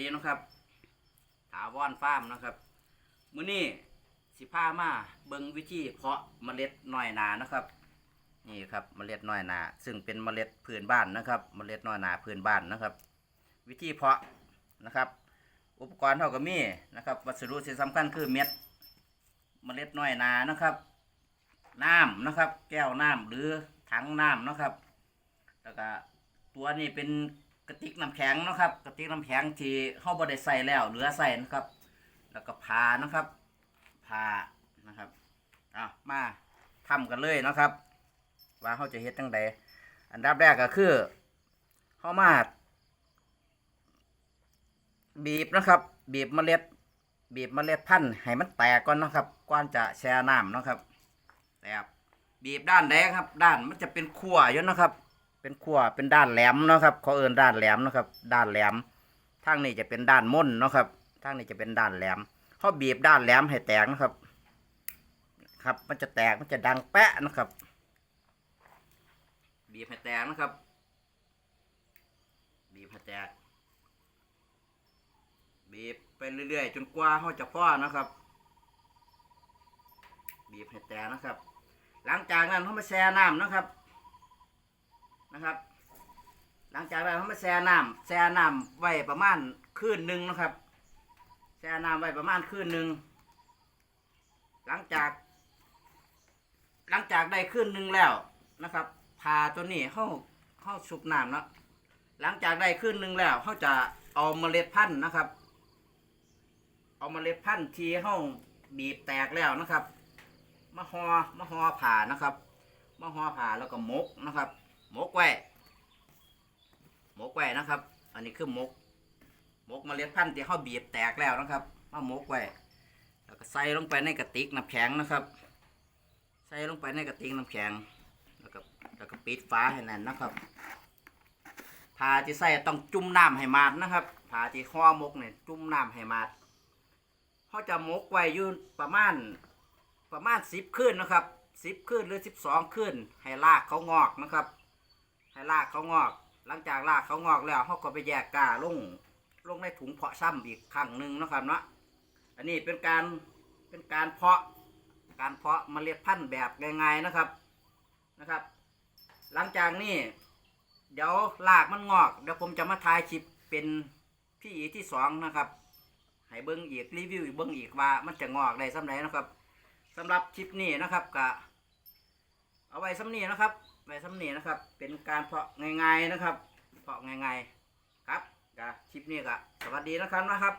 ดีนะครับถาวรฟาร์มนะครับมื้อนี้สิพามาเบิ่งวิธีเพาะเมล็ดน้อยนานะครับ นี่ครับเมล็ดน้อยนา ซึ่งเป็นเมล็ดพื้นบ้านนะครับ เมล็ดน้อยนาพื้นบ้านนะครับ วิธีเพาะนะครับ อุปกรณ์เท่ากับมีนะครับ วัสดุที่สำคัญคือเม็ดเมล็ดน้อยนานะครับ น้ำนะครับ แก้วน้ำหรือถังน้ำนะครับแล้วก็ตัวนี้เป็น กระติกน้ำแข็งนะครับ กระติกน้ำแข็งที่เข้าบ่ได้ใส่แล้วเหลือใส่นะครับ แล้วก็พานะครับพานะครับเอามาทำกันเลยนะครับ ว่าเขาจะเฮ็ดจังใดอันดับแรกก็คือเข้ามา บีบนะครับ บีบเมล็ด บีบเมล็ดพันธุ์ให้มันแตกก่อนนะครับก่อนจะแช่น้ำนะครับ แตกบีบด้านแดงครับ ด้านมันจะเป็นขั้วอยู่นะครับ เป็นขั้วเป็นด้านแหลมนะครับเขาเอินด้านแหลมนะครับ ด้านแหลมทางนี้จะเป็นด้านม่นนะครับทางนี้จะเป็นด้านแหลมเขาบีบด้านแหลมให้แตกนะครับ ครับ มันจะแตกมันจะดังแปะนะครับ บีบให้แตกนะครับ บีบให้แตก บีบไปเรื่อยๆ จนกว่าเขาจะพ่อนะครับ บีบให้แตกนะครับ หลังจากนั้นเขามาแช่น้ำนะครับ นะครับ หลังจากนั้นเขามาแช่น้ำแช่น้ำไว้ประมาณคืนหนึ่งนะครับแช่น้ำไว้ประมาณคืนหนึ่งหลังจาก หลังจากได้คืนหนึ่งแล้วนะครับพาตัวนี้เข้าเข้าชุบน้ำแล้วหลังจากได้คืนหนึ่งแล้วเขาจะเอาเมล็ดพันธุ์นะครับ เอาเมล็ดพันธุ์ที่เฮาบีบแตกแล้วนะครับมาหอ่อมาห่อผ่านะครับมาห่อผ่าแล้วก็มกนะครับ หมกไว้หมกไว้นะครับ อันนี้คือหมกหมกมเมล็ดพันธุ์ที่เฮาบีบแตกแล้วนะครับมาหมกไว้แล้วก็ใส่ลงไปในกระติกน้ำแข็งนะครับ ใส่ลงไปในกระติกน้ำแข็ง แล้วก็แล้วก็ปิดฝาให้แน่นนะครับผ่าที่ใส่ต้องจุ่มน้ำให้มาดนะครับผ่าที่ห่อหมกเนี่ยจุ่มน้ำให้มาดเขาจะหมกไว้อยู่ประมาณประมาณสิบคืนนะครับสิบคืนหรือสิบสองคืนให้รากเขางอกนะครับ ให้รากเขางอก หลังจากรากเขางอกแล้วเขาก็ไปแยกกาลงลงในถุงเพาะซ้ำอีกครั้งหนึ่งนะครับเนาะอันนี้เป็นการเป็นการเพาะการเพาะเมล็ดพันธุ์แบบง่ายๆนะครับนะครับ หลังจากนี้เดี๋ยวรากมันงอก เดี๋ยวผมจะมาถ่ายคลิปเป็นพี่อีที่สองนะครับให้เบิ้งอีกรีวิวอีกเบิ้งอีกว่ามันจะงอกได้สำไหนนะครับสำหรับคลิปนี้นะครับกะ เอาไว้สำเนียนะครับไว้สำเนียนะครับ เป็นการเพาะง่ายๆนะครับ เพาะง่ายๆครับกะคลิปนี้กะสวัสดีนะครับนะครับ